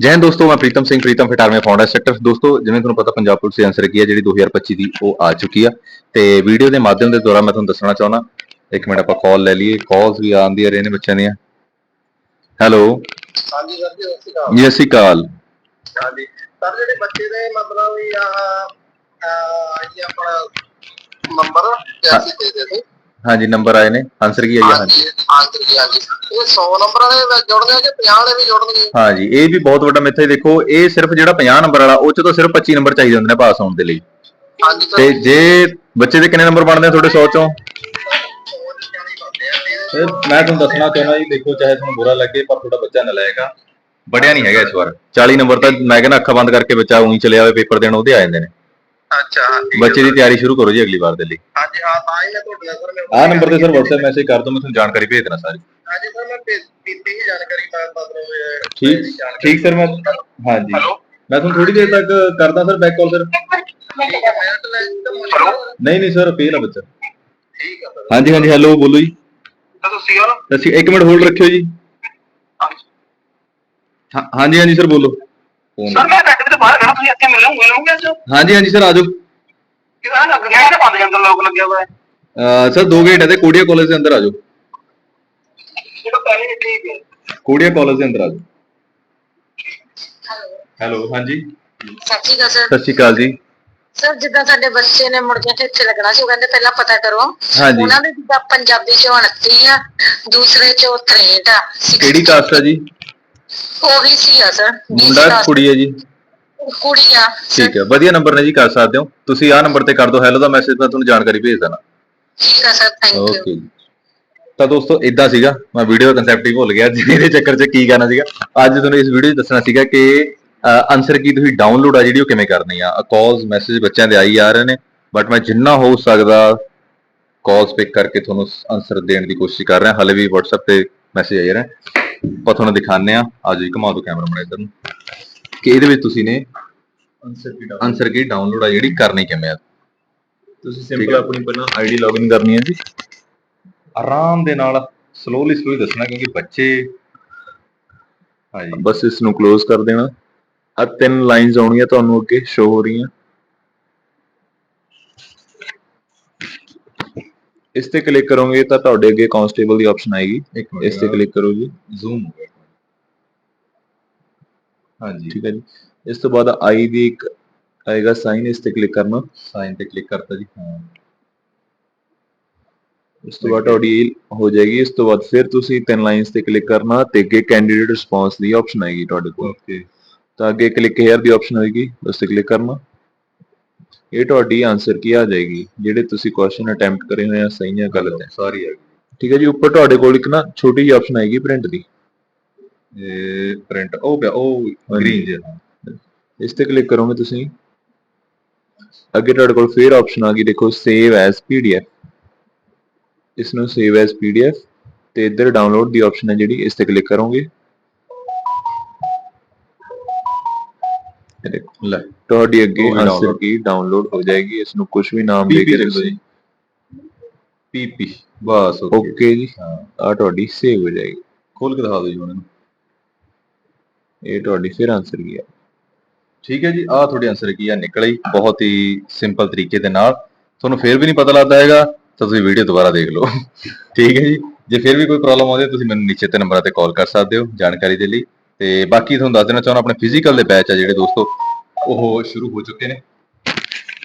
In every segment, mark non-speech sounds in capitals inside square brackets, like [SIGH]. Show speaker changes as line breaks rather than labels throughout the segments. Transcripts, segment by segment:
ਜੈ ਹਿੰਦ ਦੋਸਤੋ ਮੈਂ Pritam Singh Pritam fit army founder sector ਦੋਸਤੋ ਜਿਵੇਂ ਤੁਹਾਨੂੰ ਪਤਾ ਪੰਜਾਬ ਪੁਲਿਸ ਦੀ ਆਨਸਰ ਕੀ ਹੈ ਜਿਹੜੀ 2025 ਦੀ ਉਹ ਆ ਚੁੱਕੀ ਆ ਤੇ ਵੀਡੀਓ ਦੇ ਮਾਧਿਅਮ ਦੇ ਦੁਆਰਾ ਮੈਂ ਤੁਹਾਨੂੰ ਦੱਸਣਾ ਚਾਹੁੰਦਾ ਇੱਕ ਮਿੰਟ ਆਪਾਂ ਕਾਲ ਲੈ ਲਈਏ ਕਾਲਸ ਵੀ ਆਉਂਦੀਆਂ ਰਹੇ ਨੇ ਬੱਚਿਆਂ ਦੀਆਂ ਹੈਲੋ
ਹਾਂਜੀ ਸਰ ਜੀ ਸਤਿ ਸ਼੍ਰੀ ਅਕਾਲ
ਜੀ ਅਸੀਂ ਕਾਲ
ਹਾਂਜੀ ਸਰ ਜਿਹੜੇ ਬੱਚੇ ਦੇ ਮਤਲਬ ਵੀ ਆਹ ਇਹ ਆਪਣਾ ਨੰਬਰ ਕੈਸੇ ਦੇ ਦੇ ਸੀ
ਹਾਂਜੀ ਨੰਬਰ ਆਏ ਨੇ। ਆਨਸਰ ਕੀ ਆ ਹਾਂਜੀ
ਹਾਂਜੀ। ਹਾਂਜੀ ਹਾਂਜੀ ਇਹ 100 ਨੰਬਰ ਵਿੱਚ ਜੁੜਦੇ ਆ ਕਿ 50 ਵਾਲੇ ਵੀ ਜੁੜਨਗੇ?
ਹਾਂਜੀ ਇਹ ਵੀ ਬਹੁਤ ਵੱਡਾ ਮਿੱਥ ਹੈ। ਦੇਖੋ ਇਹ ਸਿਰਫ ਜਿਹੜਾ 50 ਨੰਬਰ ਵਾਲਾ ਉਹ ਚ ਤਾਂ ਸਿਰਫ 25 ਨੰਬਰ ਚਾਹੀਦੇ ਹੁੰਦੇ ਨੇ ਪਾਸ ਹੋਣ ਦੇ ਲਈ।
ਹਾਂਜੀ
ਤੇ ਜੇ ਬੱਚੇ ਦੇ ਕਿੰਨੇ ਨੰਬਰ ਬਣਦੇ ਆ ਤੁਹਾਡੇ 100 ਚੋਂ? ਇਹ ਮੈਂ ਤੁਹਾਨੂੰ ਦੱਸਣਾ ਚਾਹੁੰਦਾ ਜੀ ਦੇਖੋ ਚਾਹੇ ਤੁਹਾਨੂੰ ਬੁਰਾ ਲੱਗੇ ਪਰ ਤੁਹਾਡਾ ਬੱਚਾ ਨਲਾਇਕ ਆ। ਬੜਿਆ ਨਹੀਂ ਹੈਗਾ ਇਸ ਵਾਰ। 40 ਨੰਬਰ ਤਾਂ ਮੈਂ ਕਹਿੰਦਾ ਅੱਖਾਂ ਬੰਦ ਕਰਕੇ ਬੱਚਾ ਉਹੀ ਚਲੇ ਜਾਵੇ ਪੇਪਰ ਦੇਣ ਉਹਦੇ ਆ ਜਾਂਦੇ ਨੇ।
ਅੱਛਾ
ਬੱਚੇ ਦੀ ਤਿਆਰੀ ਸ਼ੁਰੂ ਕਰੋ ਜੀ ਅਗਲੀ ਵਾਰ ਦੇ ਲਈ।
ਹਾਂਜੀ ਹਾਂ ਤਾਂ ਹੀ ਮੈਂ ਤੁਹਾਡੇ ਨਾਲ ਸਰ ਮੈਂ
ਆਹ ਨੰਬਰ ਤੇ ਸਰ WhatsApp ਮੈਸੇਜ ਕਰ ਦਿਓ ਮੈਂ ਤੁਹਾਨੂੰ ਜਾਣਕਾਰੀ ਭੇਜ ਦੇਣਾ ਸਾਰੀ।
ਹਾਂਜੀ ਸਰ ਮੈਂ ਪੀਤੀ ਹੀ ਜਾਣਕਾਰੀ ਮੈਂ ਮਤਲਬ ਇਹ
ਠੀਕ
ਜਾਣਕਾਰੀ-
ਠੀਕ ਸਰ ਮੈਂ ਹਾਂਜੀ।
ਹੈਲੋ?
ਮੈਂ ਤੁਹਾਨੂੰ ਥੋੜੀ ਦੇਰ ਤੱਕ ਕਰਦਾ sir back call sir
hello?
ਨਹੀਂ ਨਹੀਂ ਸਰ ਫੇਲ ਆ ਬੱਚਾ।
ਠੀਕ ਹੈ ਸਰ
ਹਾਂਜੀ ਹਾਂਜੀ ਹੈਲੋ ਬੋਲੋ ਜੀ।
ਤੁਸੀਂ ਹੋ
ਇੱਕ ਮਿੰਟ ਹੋਲਡ ਰੱਖਿਓ ਜੀ। ਹਾਂ- ਹਾਂਜੀ ਹਾਂਜੀ ਸਰ ਬੋਲੋ।
ਸਰ ਮੈਂ ਕੇ ਬਾਹਰ ਖੜਾ ਤੁਸੀਂ ਇੱਥੇ ਮਿਲੋ ਮਿਲੋਗੇ ਅੱਜ
ਹਾਂਜੀ ਹਾਂਜੀ ਸਰ ਆਜੋ।
ਕਿਹਦਾ ਲੱਗ ਗਿਆ? ਇਹਦੇ ਬੰਦ ਜੰਗਲ ਲੋਕ ਲੱਗਿਆ ਹੋਇਆ? ਹੈ
ਸਰ ਦੋ ਗੇਟ ਹੈ ਤੇ ਕੋੜੀਆ ਕਾਲਜ ਦੇ ਅੰਦਰ ਆਜੋ।
ਜਿਹੜਾ ਪਹਿਲੇ ਠੀਕ ਹੈ
ਕੋੜੀਆ ਕਾਲਜ ਦੇ ਅੰਦਰ ਆਜੋ। ਹੈਲੋ। ਹਾਂਜੀ।
ਸਤਿ ਸ਼੍ਰੀ ਅਕਾਲ ਸਰ।
ਸਤਿ ਸ਼੍ਰੀ ਅਕਾਲ ਜੀ।
ਸਰ ਜਿੱਦਾਂ ਸਾਡੇ ਬੱਚੇ ਨੇ ਮੁੜ ਕੇ ਇੱਥੇ ਲੱਗਣਾ ਸੀ ਉਹ ਕਹਿੰਦੇ ਪਹਿਲਾਂ ਪਤਾ ਕਰੋ।
ਹਾਂਜੀ।
ਉਹਨਾਂ ਦੇ ਜਿੱਦਾਂ ਪੰਜਾਬੀ ਚ 29 ਆ ਦੂਸਰੇ ਚ 63 ਆ
ਕਿਹੜੀ ਕਾਸਟ ਆ ਜੀ?
ਉਹ ਵੀ ਸੀ ਆ ਸਰ।
ਮੁੰਡਾ ਕੁੜੀ ਹੈ ਜੀ।
ਕੁੜੀ ਆ
ਠੀਕ ਹੈ ਵਧੀਆ ਨੰਬਰ ਨੇ ਜੀ ਕਰ ਸਕਦੇ ਹੋ। ਤੁਸੀਂ ਆਹ ਨੰਬਰ ਤੇ ਕਰ ਦਿਓ ਹੈਲੋ ਦਾ ਮੈਸੇਜ ਮੈਂ ਤੁਹਾਨੂੰ ਜਾਣਕਾਰੀ ਭੇਜ ਦੇਣਾ।
ਠੀਕ ਆ ਸਰ ਥੈਂਕ ਯੂ
ਓਕੇ ਤਾਂ ਦੋਸਤੋ ਇਦਾਂ ਸੀਗਾ ਮੈਂ ਵੀਡੀਓ ਦਾ ਕਨਸੈਪਟ ਹੀ ਭੁੱਲ ਗਿਆ ਜਿਹਦੇ ਚੱਕਰ 'ਚ ਕੀ ਕਰਨਾ ਸੀਗਾ। ਅੱਜ ਤੁਹਾਨੂੰ ਇਸ ਵੀਡੀਓ 'ਚ ਦੱਸਣਾ ਸੀਗਾ ਕਿ ਆਨਸਰ ਕੀ ਤੁਸੀਂ ਡਾਊਨਲੋਡ ਆ ਜਿਹੜੀ ਉਹ ਕਿਵੇਂ ਕਰਨੀ ਆ। ਕਾਲਸ ਮੈਸੇਜ ਬੱਚਿਆਂ ਦੇ ਆਈ ਆ ਰਹੇ ਨੇ ਬਟ ਮੈਂ ਜਿੰਨਾ ਹੋ ਸਕਦਾ ਕਾਲਸ ਪਿਕ ਕਰਕੇ ਤੁਹਾਨੂੰ ਆਨਸਰ ਦੇਣ ਦੀ ਕੋਸ਼ਿਸ਼ ਕਰ ਰਿਹਾ। ਹਲੇ ਵੀ WhatsApp ਤੇ ਮੈਸੇਜ ਆਈ ਰਹੇ। ਆਪਾਂ ਤੁਹਾਨੂੰ ਦਿਖਾਉਂਦੇ ਆ ਆ ਜੀ ਘੁਮਾ ਦਿਓ ਕੈਮਰਾ ਮੜਾ ਇੱਧਰ ਨੂੰ। ਕਿ ਇਹਦੇ ਵਿੱਚ ਤੁਸੀਂ ਨੇ ਆਨਸਰ ਕੀ ਡਾਊਨਲੋਡ ਆ ਜਿਹੜੀ ਕਰਨੀ ਕਿਵੇਂ ਆ?
ਤੁਸੀਂ ਸਿੰਪਲ। ਆਪਣੀ ਪਹਿਲਾਂ
ਆਈਡੀ ਲੌਗਇਨ ਕਰਨੀ ਹੈ ਜੀ। ਆਰਾਮ ਦੇ ਨਾਲ ਸਲੋਲੀ ਸਲੋਲੀ ਦੱਸਣਾ ਕਿਉਂਕਿ ਬੱਚੇ ਹਾਂਜੀ
ਬਸ ਇਸ ਨੂੰ ক্লোਜ਼ ਕਰ ਦੇਣਾ। ਆ ਤਿੰਨ ਲਾਈਨਸ ਆਉਣੀਆਂ ਤੁਹਾਨੂੰ ਅੱਗੇ ਸ਼ੋ ਹੋ ਰਹੀਆਂ। ਇਸ ਤੇ ਕਲਿੱਕ ਕਰੋਗੇ ਤਾਂ ਤੁਹਾਡੇ ਅੱਗੇ ਕਾਂਸਟੇਬਲ ਦੀ ਆਪਸ਼ਨ ਆਏਗੀ।
ਇੱਕ
ਇਸ ਤੇ ਕਲਿੱਕ ਕਰੋ ਜੀ।
ਜ਼ੂਮ ਹੋ ਗਿਆ। ਹਾਂਜੀ।
ਠੀਕ ਹੈ ਜੀ। ਇਸ ਤੋਂ ਬਾਅਦ ਆਈ ਦੀ ਇੱਕ ਆਏਗਾ ਸਾਈਨ ਇਸ ਤੇ ਕਲਿੱਕ ਕਰਨਾ।
ਸਾਈਨ ਤੇ ਕਲਿੱਕ ਕਰਤਾ ਜੀ। ਹਾਂ।
ਉਸ ਤੋਂ ਬਾਅਦ ਤੁਹਾਡੀ ਹੋ ਜਾਏਗੀ। ਇਸ ਤੋਂ ਬਾਅਦ ਫਿਰ ਤੁਸੀਂ ਤਿੰਨ ਲਾਈਨਸ ਤੇ ਕਲਿੱਕ ਕਰਨਾ ਤੇ ਅੱਗੇ ਕੈਂਡੀਡੇਟ ਰਿਸਪੌਂਸ ਦੀ ਆਪਸ਼ਨ ਆਏਗੀ ਤੁਹਾਡੇ ਕੋਲ।
ਓਕੇ
ਤਾਂ ਅੱਗੇ ਕਲਿੱਕ ਹੇਅਰ ਦੀ ਆਪਸ਼ਨ ਹੋਏਗੀ ਉਸ ਤੇ ਕਲਿੱਕ ਕਰਨਾ। ਇਹ ਤੁਹਾਡੀ ਆਨਸਰ ਕੀ ਆ ਜਾਏਗੀ? ਜਿਹੜੇ ਤੁਸੀਂ ਕੁਐਸਚਨ ਅਟੈਂਪਟ ਕਰੇ ਹੋਏ ਆ ਸਹੀ ਜਾਂ ਗਲਤ ਹੈ।
ਸਾਰੀ ਆ
ਠੀਕ ਹੈ ਜੀ ਉੱਪਰ ਤੁਹਾਡੇ ਕੋਲ ਇੱਕ ਨਾ ਛੋਟੀ ਜਿਹੀ ਆਪਸ਼ਨ ਆਏਗੀ ਪ੍ਰਿੰਟ ਦੀ।
ਗਈ ਇਹ ਪ੍ਰਿੰਟ ਉਹ ਪਿਆ ਉਹ ਗ੍ਰੀਨ ਜਿਹਾ।
ਇਸ ਤੇ ਕਲਿੱਕ ਕਰੋਗੇ ਤੁਸੀਂ। ਅੱਗੇ ਤੁਹਾਡੇ ਕੋਲ ਫੇਰ ਆਪਸ਼ਨ ਆ ਗਈ ਦੇਖੋ ਸੇਵ ਐਜ਼ ਪੀਡੀਐਫ ਇਸ ਨੂੰ ਸੇਵ ਐਜ਼ ਪੀਡੀਐਫ ਤੇ ਇੱਧਰ ਡਾਊਨਲੋਡ ਦੀ ਆਪਸ਼ਨ ਹੈ ਜਿਹੜੀ ਇਸ ਤੇ ਕਲਿੱਕ ਕਰੋਗੇ।
ਲੈ
ਤੁਹਾਡੀ ਅੱਗੇ ਆਨਸਰ। ਕੀ ਡਾਊਨਲੋਡ ਹੋ ਜਾਏਗੀ ਇਸ ਨੂੰ ਕੁਝ ਵੀ ਨਾਮ ਦੇ ਕੇ ਤੁਸੀਂ।
ਜੀ ਪੀਪੀ ਬਸ ਓਕੇ
ਜੀ। ਆ ਤੁਹਾਡੀ ਸੇਵ ਹੋ ਜਾਏਗੀ।
ਖੋਲ ਕੇ ਦਿਖਾ ਦਿਓ ਜੀ ਇਹਨੂੰ।
ਇਹ ਤੁਹਾਡੀ ਫਿਰ ਆਨਸਰ ਕੀ ਹੈ?
ਠੀਕ ਹੈ ਜੀ, ਆਹ ਤੁਹਾਡੀ ਆਨਸਰ ਕੀ ਆ ਨਿਕਲ ਆਈ, ਬਹੁਤ ਹੀ ਸਿੰਪਲ ਤਰੀਕੇ ਦੇ ਨਾਲ। ਤੁਹਾਨੂੰ ਫਿਰ ਵੀ ਨਹੀਂ ਪਤਾ ਲੱਗਦਾ ਹੈਗਾ, ਤਾਂ ਤੁਸੀਂ ਵੀਡੀਓ ਦੁਬਾਰਾ ਦੇਖ ਲਓ। [LAUGHS] ਠੀਕ ਹੈ ਜੀ, ਜੇ ਫਿਰ ਵੀ ਕੋਈ ਪ੍ਰੋਬਲਮ ਆਉਂਦੀ ਹੈ, ਤੁਸੀਂ ਮੈਨੂੰ ਨੀਚੇ ਤੇ ਨੰਬਰਾਂ ਤੇ ਕਾਲ ਕਰ ਸਕਦੇ ਹੋ, ਜਾਣਕਾਰੀ ਦੇ ਲਈ। ਤੇ ਬਾਕੀ ਤੁਹਾਨੂੰ ਦੱਸ ਦੇਣਾ ਚਾਹੁੰਦਾ, ਆਪਣੇ ਫਿਜ਼ੀਕਲ ਦੇ ਬੈਚ ਆ ਜਿਹੜੇ ਦੋਸਤੋ, ਉਹ ਸ਼ੁਰੂ ਹੋ ਚੁੱਕੇ ਨੇ।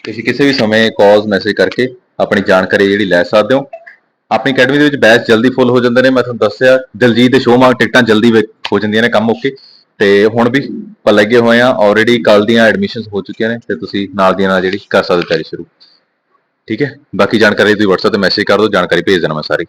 ਤੁਸੀਂ ਕਿਸੇ ਵੀ ਸਮੇਂ ਕਾਲਸ ਮੈਸੇਜ ਕਰਕੇ ਆਪਣੀ ਜਾਣਕਾਰੀ ਜਿਹੜੀ ਲੈ ਸਕਦੇ ਹੋ। ਆਪਣੀ ਅਕੈਡਮੀ ਦੇ ਵਿੱਚ ਬੈਚ ਜਲਦੀ ਫੁੱਲ ਹੋ ਜਾਂਦੇ ਨੇ, ਮੈਂ ਤੁਹਾਨੂੰ ਦੱਸਿਆ, ਦਿਲਜੀਤ ਦੇ ਸ਼ੋਅ ਮਾਰ ਟਿਕਟਾਂ ਜਲਦੀ ਹੋ ਜਾਂਦੀਆਂ ਨੇ ਕੰਮ ਓਕੇ। ਤੇ ਹੁਣ ਵੀ ਆਪਾਂ ਲੱਗੇ ਹੋਏ ਆ ਆਲਰੇਡੀ ਕੱਲ ਦੀਆਂ ਐਡਮਿਸ਼ਨਸ ਹੋ ਚੁੱਕੀਆਂ ਨੇ, ਤੇ ਤੁਸੀਂ ਨਾਲ ਦੀਆਂ ਨਾਲ ਜਿਹੜੀ ਕਰ ਸਕਦੇ ਹੋ ਤਿਆਰੀ ਸ਼ੁਰੂ। ਠੀਕ ਹੈ? ਬਾਕੀ ਜਾਣਕਾਰੀ ਤੁਸੀਂ WhatsApp ਤੇ ਮੈਸੇਜ ਕਰ ਦਿਓ, ਜਾਣਕਾਰੀ ਭੇਜ ਦੇਣਾ ਮੈਂ ਸਾਰੀ।